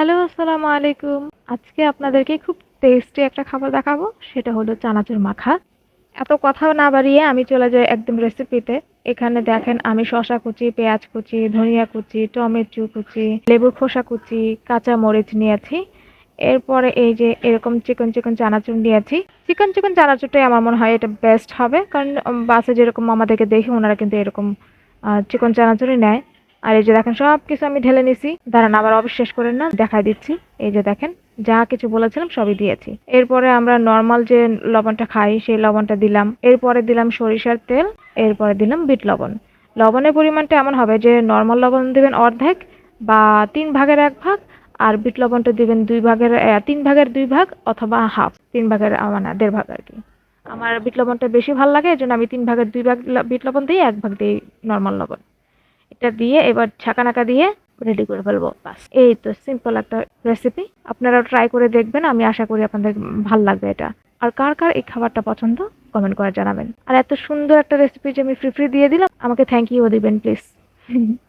Hello, আসসালামু আলাইকুম। আজকে আপনাদেরকে খুব টেস্টি একটা খাবার দেখাবো, সেটা হলো চানাচুর মাখা। এত কথা না বাড়িয়ে আমি চলে যাই একদম রেসিপিতে এখানে দেখেন আমি শসা কুচি, পেঁয়াজ কুচি, ধনিয়া কুচি, টমেটো কুচি, লেবুর খোসা কুচি কাঁচা মরিচ নিয়েছি। এরপরে এই যে এরকম চিকন চিকন চানাচুর নিয়েছি। চিকন চিকন চানাচুরটাই আমার মনে হয় এটা বেস্ট হবে, কারণ বাসে যেরকম আমাদেরকে দেখি ওনারা কিন্তু এরকম চিকন চানাচুরই নেয়। আর এই যে দেখেন সব কিছু আমি ঢেলে নিছি। দাঁড়ান, আবার অবিশ্বাস করেন না দেখাই দিচ্ছি। এই যে দেখেন, যা কিছু বলেছিলাম সবই দিয়েছি। এরপরে আমরা নর্মাল যে লবণটা খাই, সেই লবণটা দিলাম। এরপরে দিলাম সরিষার তেল, এরপরে দিলাম বিট লবণ। লবণের পরিমাণটা এমন হবে যে নর্মাল লবণ দেবেন অর্ধেক বা তিন ভাগের এক ভাগ, আর বিট লবণটা দিবেন দুই ভাগের তিন ভাগের দুই ভাগ অথবা হাফ, তিন ভাগের মানে দেড় ভাগ আর কি। আমার বিট লবণটা বেশি ভালো লাগে এই জন্য আমি তিন ভাগের দুই ভাগ বিট লবণ দিই, এক ভাগ দিই নর্মাল লবণ। এটা দিয়ে এবার ছাকানাকা দিয়ে রেডি করে ফেলব। বাস, এই তো সিম্পল একটা রেসিপি আপনারাও ট্রাই করে দেখবেন, আমি আশা করি আপনাদের ভালো লাগবে এটা। আর কার কার এই খাবারটা পছন্দ কমেন্ট করে জানাবেন। আর এত সুন্দর একটা রেসিপি যে আমি ফ্রি ফ্রি দিয়ে দিলাম, আমাকে থ্যাংক ইউ দিবেন প্লিজ